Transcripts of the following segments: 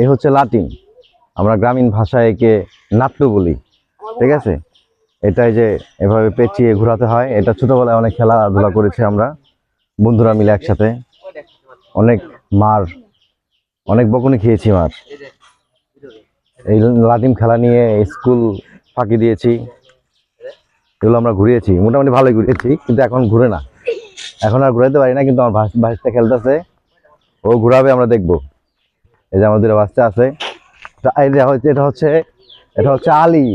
এই হচ্ছে লাটিন আমরা গ্রামীণ ভাষায় একে নাট্য বলি, ঠিক আছে? এটাই যে এভাবে পেঁচিয়ে ঘোরাতে হয়, এটা ছোটোবেলায় অনেক খেলাধুলা করেছি আমরা, বন্ধুরা মিলে একসাথে। অনেক মার, অনেক বকুনি খেয়েছি মার। এই লাটিম খেলা নিয়ে স্কুল ফাঁকি দিয়েছি, এগুলো আমরা ঘুরিয়েছি, মোটামুটি ভালোই ঘুরিয়েছি, কিন্তু এখন ঘুরে না। এখন আর ঘুরাইতে পারি না, কিন্তু আমার ভাসতে খেলতেছে, ও ঘুরাবে, আমরা দেখব। এই যে আমাদের বাচ্চা আছে। যে হচ্ছে এটা হচ্ছে এটা হচ্ছে আলী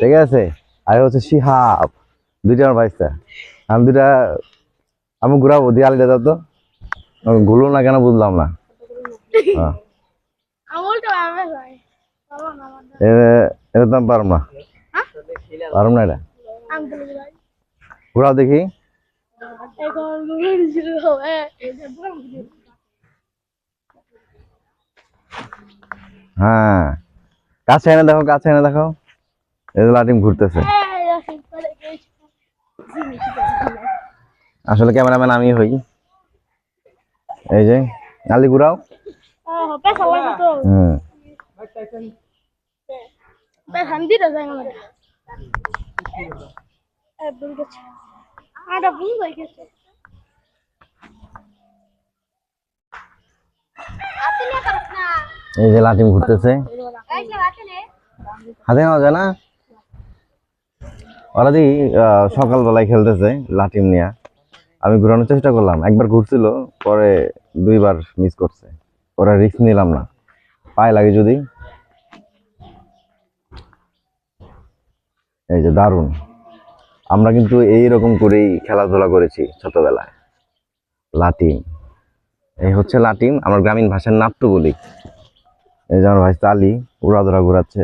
ঠিক আছে? আর হচ্ছে শিহাব দুইটা আমার ভাইস্তা আমি দুইটা আমি ঘুরাবো দিয়ে আলীটা দাও তো। ঘুরলো না কেন বুঝলাম না। হ্যাঁ। না এটা তো আমি পারম। না পারম না এটা ঘুরাও দেখি এখন গুগল শুরু হবে এই যে বল হ্যাঁ। কাছে এনে দেখো, কাছে এনে দেখো। এই লাটিম ঘুরতেছে। আসলে ক্যামেরাম্যান আমি হই। এই যে আলি ঘুরাও। হুম এ ভুল আপনি না পারছ না এই যে লাটিম ঘুরতেছে। হাতে নেওয়া যায় না? ওরা দি সকালবেলায় খেলতেছে লাটিম নিয়ে। আমি ঘুরানোর চেষ্টা করলাম, একবার ঘুরছিল, পরে দুইবার মিস করছে। ওরা রিস্ক নিলাম না। পায়ে লাগে যদি। এই যে দারুণ। আমরা কিন্তু এই রকম করেই খেলাধুলা করেছি ছোটবেলায়। লাটিম এই হচ্ছে লাটিম আমার গ্রামীণ ভাষার নাট্য বলি। এই যে আমার ভাই তালি উড়াধরা ঘুরাচ্ছে।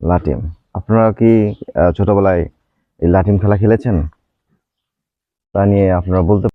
লাটিম, আপনারা কি ছোটবেলায় এই লাঠিম খেলা খেলেছেন? তা নিয়ে আপনারা বলতে